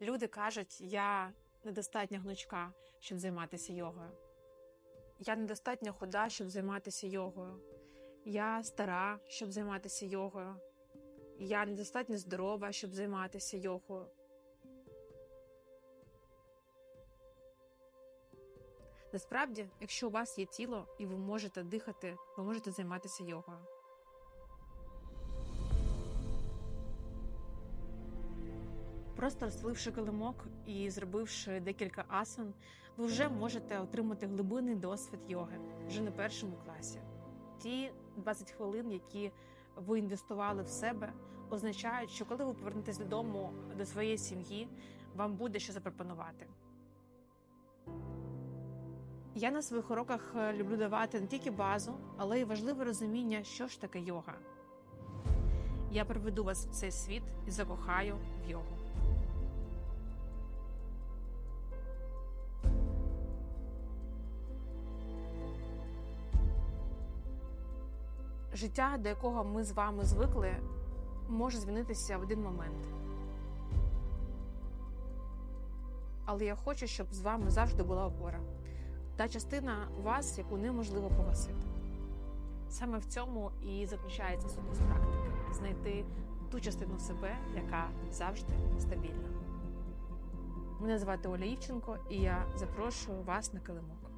Люди кажуть, я недостатньо гнучка, щоб займатися йогою. Я недостатньо худа, щоб займатися йогою. Я стара, щоб займатися йогою. Я недостатньо здорова, щоб займатися йогою. Насправді, якщо у вас є тіло і ви можете дихати, ви можете займатися йогою. Просто розстеливши килимок і зробивши декілька асан, ви вже можете отримати глибинний досвід йоги вже на першому класі. Ті 20 хвилин, які ви інвестували в себе, означають, що коли ви повернетесь додому до своєї сім'ї, вам буде що запропонувати. Я на своїх уроках е, люблю давати не тільки базу, але й важливе розуміння, що ж таке йога. Я приведу вас в цей світ і закохаю в йогу. Життя, до якого ми з вами звикли, може змінитися в один момент. Але я хочу, щоб з вами завжди була опора. Та частина вас, яку неможливо погасити. Саме в цьому і заключається сутність практики знайти ту частину себе, яка завжди стабільна. Мене звати Оля Івченко, і я запрошую вас на килимок.